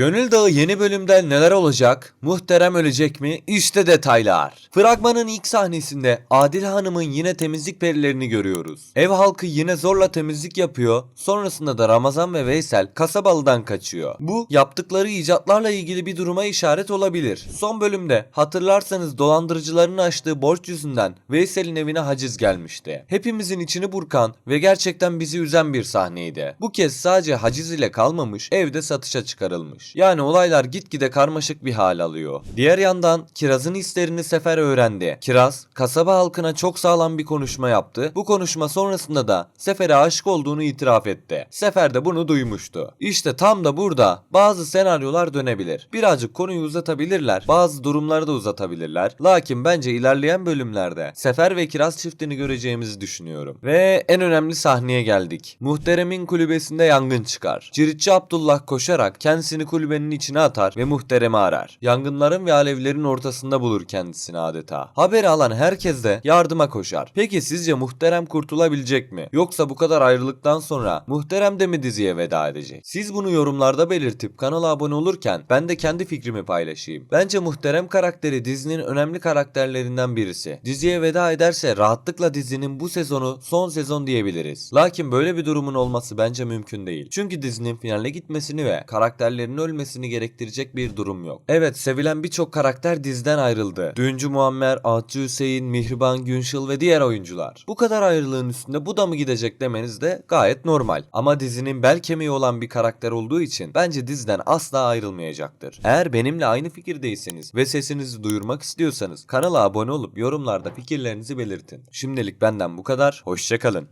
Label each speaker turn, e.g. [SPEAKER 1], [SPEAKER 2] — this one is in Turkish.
[SPEAKER 1] Gönül Dağı yeni bölümde neler olacak? Muhterem ölecek mi? İşte detaylar. Fragmanın ilk sahnesinde Adil Hanım'ın yine temizlik perilerini görüyoruz. Ev halkı yine zorla temizlik yapıyor. Sonrasında da Ramazan ve Veysel kasabalıdan kaçıyor. Bu yaptıkları icatlarla ilgili bir duruma işaret olabilir. Son bölümde hatırlarsanız dolandırıcıların açtığı borç yüzünden Veysel'in evine haciz gelmişti. Hepimizin içini burkan ve gerçekten bizi üzen bir sahneydi. Bu kez sadece haciz ile kalmamış, evde satışa çıkarılmış. Yani olaylar gitgide karmaşık bir hal alıyor. Diğer yandan Kiraz'ın hislerini Sefer öğrendi. Kiraz, kasaba halkına çok sağlam bir konuşma yaptı. Bu konuşma sonrasında da Sefer'e aşık olduğunu itiraf etti. Sefer de bunu duymuştu. İşte tam da burada bazı senaryolar dönebilir. Birazcık konuyu uzatabilirler, bazı durumları da uzatabilirler. Lakin bence ilerleyen bölümlerde Sefer ve Kiraz çiftini göreceğimizi düşünüyorum. Ve en önemli sahneye geldik. Muhteremin kulübesinde yangın çıkar. Ciritçi Abdullah koşarak kendisini kulübenin içine atar ve muhteremi arar. Yangınların ve alevlerin ortasında bulur kendisini adeta. Haberi alan herkes de yardıma koşar. Peki sizce muhterem kurtulabilecek mi? Yoksa bu kadar ayrılıktan sonra muhterem de mi diziye veda edecek? Siz bunu yorumlarda belirtip kanala abone olurken ben de kendi fikrimi paylaşayım. Bence muhterem karakteri dizinin önemli karakterlerinden birisi. Diziye veda ederse rahatlıkla dizinin bu sezonu son sezon diyebiliriz. Lakin böyle bir durumun olması bence mümkün değil. Çünkü dizinin finale gitmesini ve karakterlerin ölmesini gerektirecek bir durum yok. Evet sevilen birçok karakter diziden ayrıldı. Düğüncü Muammer, Atçı Hüseyin, Mihriban Günşıl ve diğer oyuncular. Bu kadar ayrılığın üstünde bu da mı gidecek demeniz de gayet normal. Ama dizinin bel kemiği olan bir karakter olduğu için bence diziden asla ayrılmayacaktır. Eğer benimle aynı fikirdeyseniz ve sesinizi duyurmak istiyorsanız kanala abone olup yorumlarda fikirlerinizi belirtin. Şimdilik benden bu kadar. Hoşçakalın.